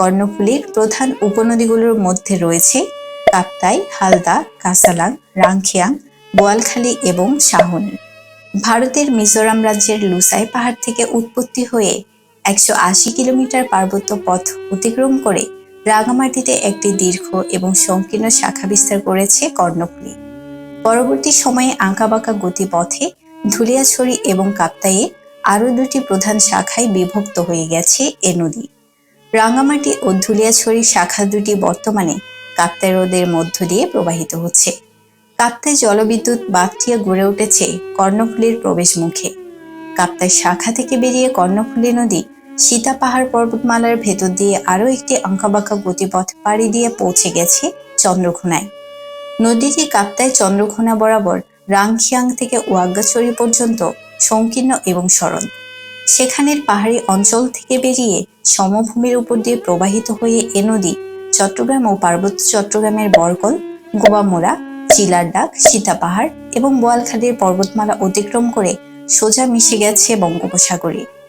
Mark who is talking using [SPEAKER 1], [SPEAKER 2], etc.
[SPEAKER 1] কর্ণফুলীর প্রধান উপনদীগুলোর মধ্যে রয়েছে কাপ্তাই, হালদা, কাসালাং, রাংখিয়াং বোয়ালখালী এবং শাহনী। ভারতের মিজোরাম রাজ্যের লুসাই পাহাড় থেকে উৎপত্তি হয়ে একশো আশি কিলোমিটার পার্বত্য পথ অতিক্রম করে রাগামাটিতে একটি দীর্ঘ এবং সংকীর্ণ শাখা বিস্তার করেছে কর্ণফুলী। পরবর্তী সময়ে আঁকাবাঁকা গতিপথে ধুলিয়াছড়ি এবং কাপ্তাইয়ে আরও দুটি প্রধান শাখায় বিভক্ত হয়ে গেছে এ নদী। রাঙামাটি ও ধুলিয়াছড়ি শাখা দুটি বর্তমানে কাপ্তাই হ্রদের মধ্য দিয়ে প্রবাহিত হচ্ছে। কাপ্তাই জলবিদ্যুৎ বাঁধটিও গড়ে উঠেছে কর্ণফুলীর প্রবেশ মুখে কাপ্তাই শাখা থেকে বেরিয়ে কর্ণফুলী নদী সীতা পাহাড় পর্বতমালার ভেতর দিয়ে আরও একটি আঁকাবাঁকা গতিপথ পাড়ি দিয়ে পৌঁছে গেছে চন্দ্রঘোনায়। নদীটি কাপ্তাই চন্দ্রঘোনা বরাবর রাংখিয়াং থেকে ওয়াগ্গাছড়ি পর্যন্ত সংকীর্ণ এবং সরল। সেখানের পাহাড়ি অঞ্চল থেকে বেরিয়ে সমভূমির উপর দিয়ে প্রবাহিত হয়ে এ নদী চট্টগ্রাম ও পার্বত্য চট্টগ্রামের বরকল গোবামোড়া সীতা সীতাপাহাড় এবং বোয়ালখালীর পর্বতমালা অতিক্রম করে সোজা মিশে গেছে বঙ্গোপসাগরে।